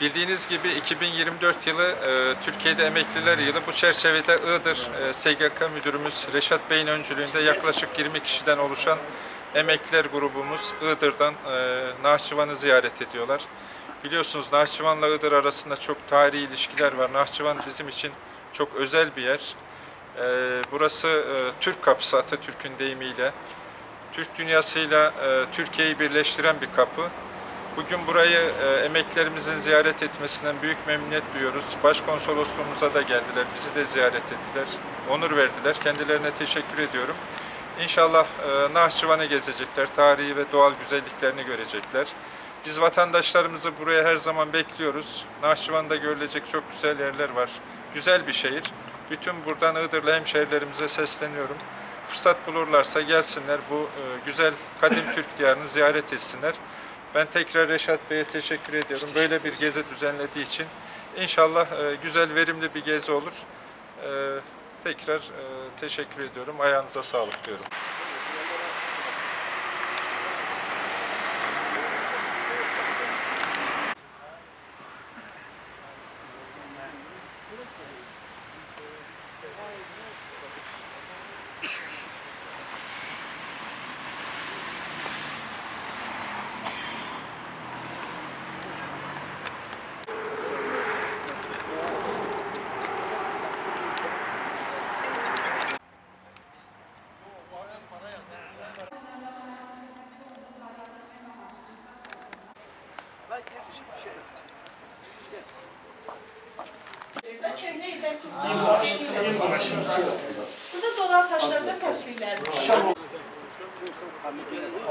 Bildiğiniz gibi 2024 yılı e, Türkiye'de emekliler yılı. Bu çerçevede Iğdır e, SGK Müdürümüz Reşat Bey'in öncülüğünde yaklaşık 20 kişiden oluşan emekliler grubumuz Iğdır'dan e, Nahçıvan'ı ziyaret ediyorlar. Biliyorsunuz Nahçıvan'la Iğdır arasında çok tarihi ilişkiler var. Nahçıvan bizim için çok özel bir yer. E, burası e, Türk kapısı Atatürk'ün deyimiyle. Türk dünyasıyla e, Türkiye'yi birleştiren bir kapı. Bugün burayı e, emeklerimizin ziyaret etmesinden büyük memnuniyet duyuyoruz. Başkonsolosluğumuza da geldiler, bizi de ziyaret ettiler, onur verdiler. Kendilerine teşekkür ediyorum. İnşallah e, Nahçıvan'ı gezecekler, tarihi ve doğal güzelliklerini görecekler. Biz vatandaşlarımızı buraya her zaman bekliyoruz. Nahçıvan'da görülecek çok güzel yerler var. Güzel bir şehir. Bütün buradan Iğdırlı hemşehrilerimize sesleniyorum. Fırsat bulurlarsa gelsinler bu e, güzel kadim Türk diyarını ziyaret etsinler. Ben tekrar Reşat Bey'e teşekkür ediyorum. Böyle bir gezi düzenlediği için. İnşallah e, güzel, verimli bir gezi olur. E, tekrar e, teşekkür ediyorum. Ayağınıza sağlık diyorum.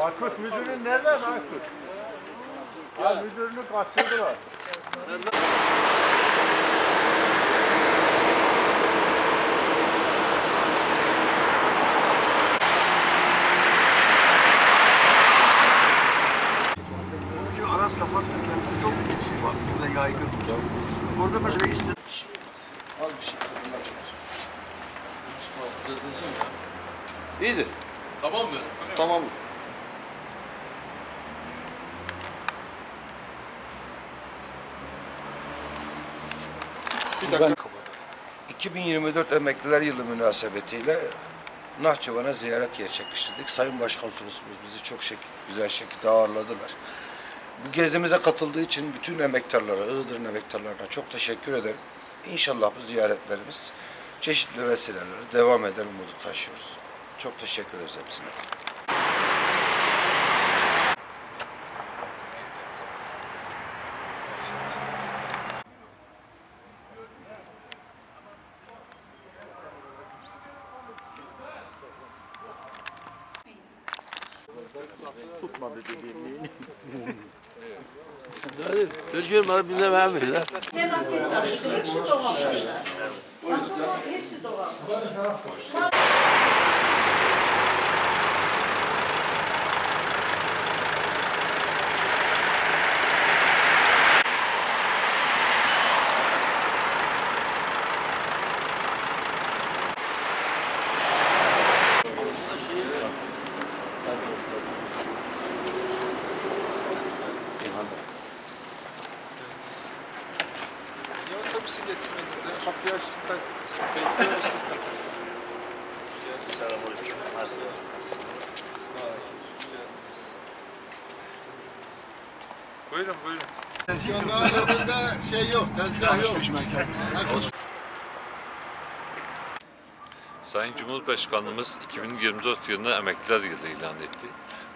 Aykut müdürün nereden Aykut? Ya müdürünü kaçırdılar. Şu Aras kafası kentte çok var. Burada yaygın. Orada mesela işte az bir şey İyidir. Tamam mı? Tamam. Ben 2024 Emekliler Yılı münasebetiyle Nahçıvan'a ziyaret gerçekleştirdik. Sayın Başkonsolosumuz bizi çok şek güzel şekilde ağırladılar. Bu gezimize katıldığı için bütün emektarlara, Iğdır'ın emektarlarına çok teşekkür ederim. İnşallah bu ziyaretlerimiz çeşitli vesilelerle devam eder umudu taşıyoruz. Çok teşekkür ederiz hepsine. Hadi. Çocuğum bana bir de ben ver lan. Merak etme. Hepsi doğal taşlar. Aslında hepsi doğal. Niye otobüsü getirmediniz? Kapıyı açtık da bekliyoruz. Buyurun buyurun. Yanlarında şey yok, tezgah yok. Sayın Cumhurbaşkanımız 2024 yılını emekliler yılı ilan etti.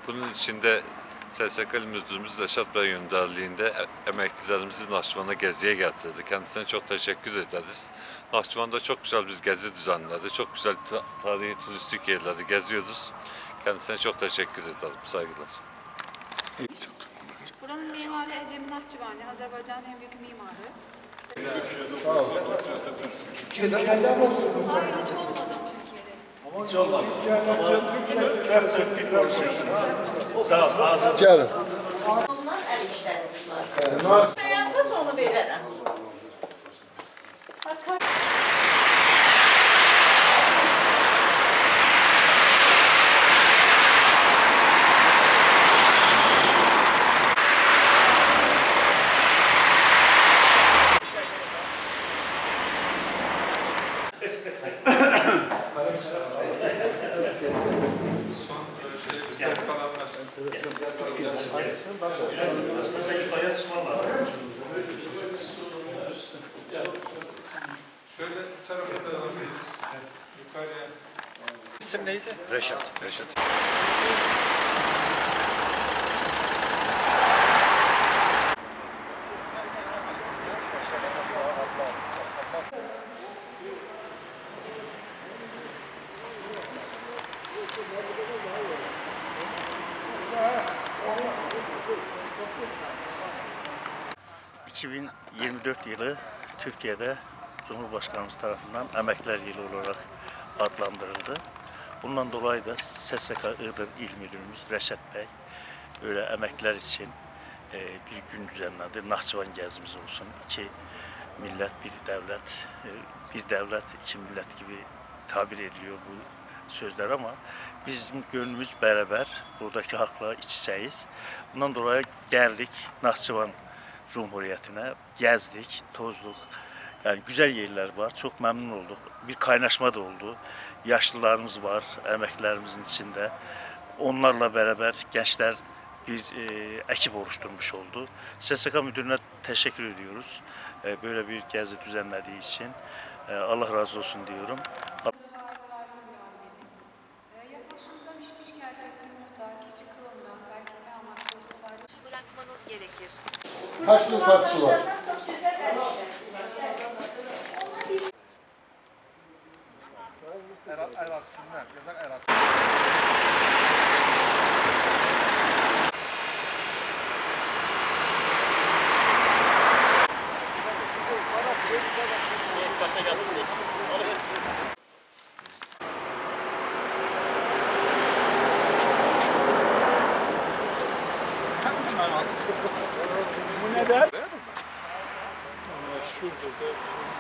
Bunun içinde SSK Müdürümüz Reşat Bey önderliğinde e- emeklilerimizi Nahçıvan'a geziye getirdi. Kendisine çok teşekkür ederiz. Nahçıvan'da çok güzel bir gezi düzenledi. Çok güzel ta- tarihi turistik yerleri geziyoruz. Kendisine çok teşekkür ederim. Saygılar. Buranın mimarı Ecem Nahçıvani, Azerbaycan'ın en büyük mimarı. Hayır hiç olmadım Türkiye'de. Gelin. Onlar el işləri bunlar. Şöyle bu tarafa da alabiliriz. Yukarıya. İsim neydi? Reşat, Reşat. 2024 yılı Türkiye'de Cumhurbaşkanımız tarafından Emekler Yılı olarak adlandırıldı. Bundan dolayı da SSK Iğdır İl Müdürümüz Reşat Bey böyle emekler için e, bir gün düzenledi. Nahçıvan gezimiz olsun. İki millet, bir devlet, e, bir devlet, iki millet gibi tabir ediliyor bu sözler ama bizim gönlümüz beraber buradaki halkla iç. Bundan dolayı geldik Nahçıvan Cumhuriyeti'ne gezdik, tozduk. Yani güzel yerler var. Çok memnun olduk. Bir kaynaşma da oldu. Yaşlılarımız var, emeklerimizin içinde. Onlarla beraber gençler bir e, ekip oluşturmuş oldu. SSK Müdürü'ne teşekkür ediyoruz. E, böyle bir gezi düzenlediği için. E, Allah razı olsun diyorum. Hepsinin satışı var. Çok güzel vermişler. Erasından, yazar Erasından. Gracias.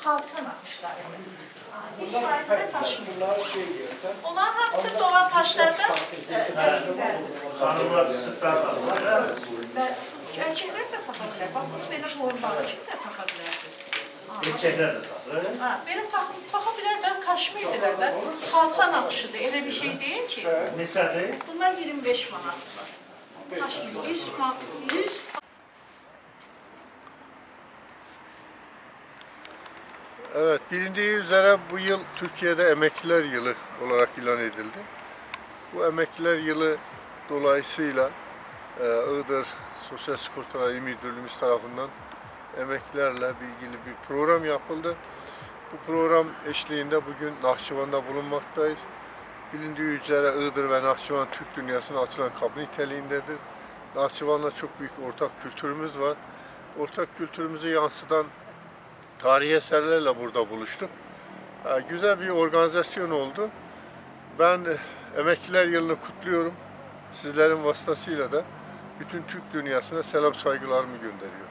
Güzel bir modelde kalça nakışlar. Hiç faize taşmıyor. Onların hepsi doğal taşlardan e. Hanımlar sıfır Ve erkekler de takabilir. Bak bunu benim boyun bağı için de takabilirsin. Erkekler de takılır. Ha, benim takım takabilir ben kaşmirdiler de kalça nakışıdır. Öyle bir şey değil ki. Mesela değil. Bunlar 25 manat. Kaşmir 100 manat. 100 Evet, bilindiği üzere bu yıl Türkiye'de Emekliler Yılı olarak ilan edildi. Bu Emekliler Yılı dolayısıyla e, Iğdır Sosyal Sigortalar İl Müdürlüğümüz tarafından emeklilerle ilgili bir program yapıldı. Bu program eşliğinde bugün Nahçıvan'da bulunmaktayız. Bilindiği üzere Iğdır ve Nahçıvan Türk dünyasına açılan kapı niteliğindedir. Nahçıvan'la çok büyük ortak kültürümüz var. Ortak kültürümüzü yansıtan tarihi eserlerle burada buluştuk. Güzel bir organizasyon oldu. Ben e, Emekliler Yılını kutluyorum. Sizlerin vasıtasıyla da bütün Türk dünyasına selam saygılarımı gönderiyorum.